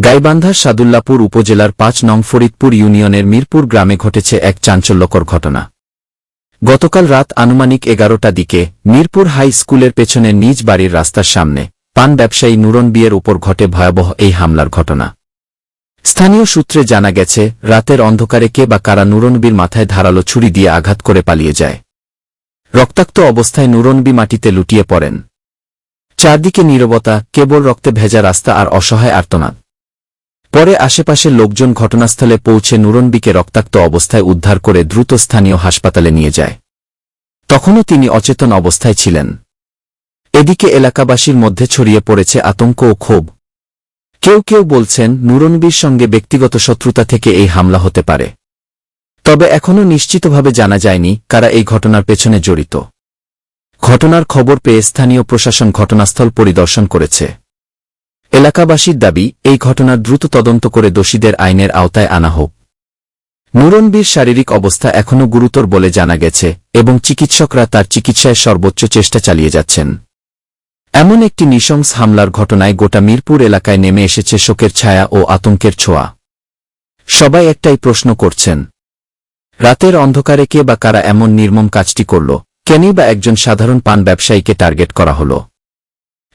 গাইবান্ধার সাদুল্লাপুর উপজেলার পাঁচ নং ফরিদপুর ইউনিয়নের মিরপুর গ্রামে ঘটেছে এক চাঞ্চল্যকর ঘটনা। গতকাল রাত আনুমানিক এগারোটা দিকে মিরপুর হাই স্কুলের পেছনে নিজ বাড়ির রাস্তার সামনে পান ব্যবসায়ী নুরন বিয়ের উপর ঘটে ভয়াবহ এই হামলার ঘটনা। স্থানীয় সূত্রে জানা গেছে, রাতের অন্ধকারে কে বা কারা নুরনবীর মাথায় ধারালো ছুরি দিয়ে আঘাত করে পালিয়ে যায়। রক্তাক্ত অবস্থায় নুরনবী মাটিতে লুটিয়ে পড়েন। চারদিকে নীরবতা, কেবল রক্তে ভেজা রাস্তা আর অসহায় আর্তনাদ। পরে আশেপাশের লোকজন ঘটনাস্থলে পৌঁছে নুরনবিকে রক্তাক্ত অবস্থায় উদ্ধার করে দ্রুত স্থানীয় হাসপাতালে নিয়ে যায়। তখনও তিনি অচেতন অবস্থায় ছিলেন। এদিকে এলাকাবাসীর মধ্যে ছড়িয়ে পড়েছে আতঙ্ক ও ক্ষোভ। কেউ কেউ বলছেন, নুরনবির সঙ্গে ব্যক্তিগত শত্রুতা থেকে এই হামলা হতে পারে। তবে এখনও নিশ্চিতভাবে জানা যায়নি কারা এই ঘটনার পেছনে জড়িত। ঘটনার খবর পেয়ে স্থানীয় প্রশাসন ঘটনাস্থল পরিদর্শন করেছে। এলাকাবাসীর দাবি, এই ঘটনার দ্রুত তদন্ত করে দোষীদের আইনের আওতায় আনা হোক। নুরনবীর শারীরিক অবস্থা এখনও গুরুতর বলে জানা গেছে এবং চিকিৎসকরা তার চিকিৎসায় সর্বোচ্চ চেষ্টা চালিয়ে যাচ্ছেন। এমন একটি নৃশংস হামলার ঘটনায় গোটা মিরপুর এলাকায় নেমে এসেছে শোকের ছায়া ও আতঙ্কের ছোঁয়া। সবাই একটাই প্রশ্ন করছেন, রাতের অন্ধকারে কে বা কারা এমন নির্মম কাজটি করল? কেনই বা একজন সাধারণ পান ব্যবসায়ীকে টার্গেট করা হল?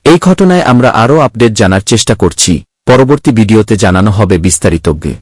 এই ঘটনায় আমরা আরও আপডেট জানার চেষ্টা করছি। পরবর্তী ভিডিওতে জানানো হবে বিস্তারিতজ্ঞে।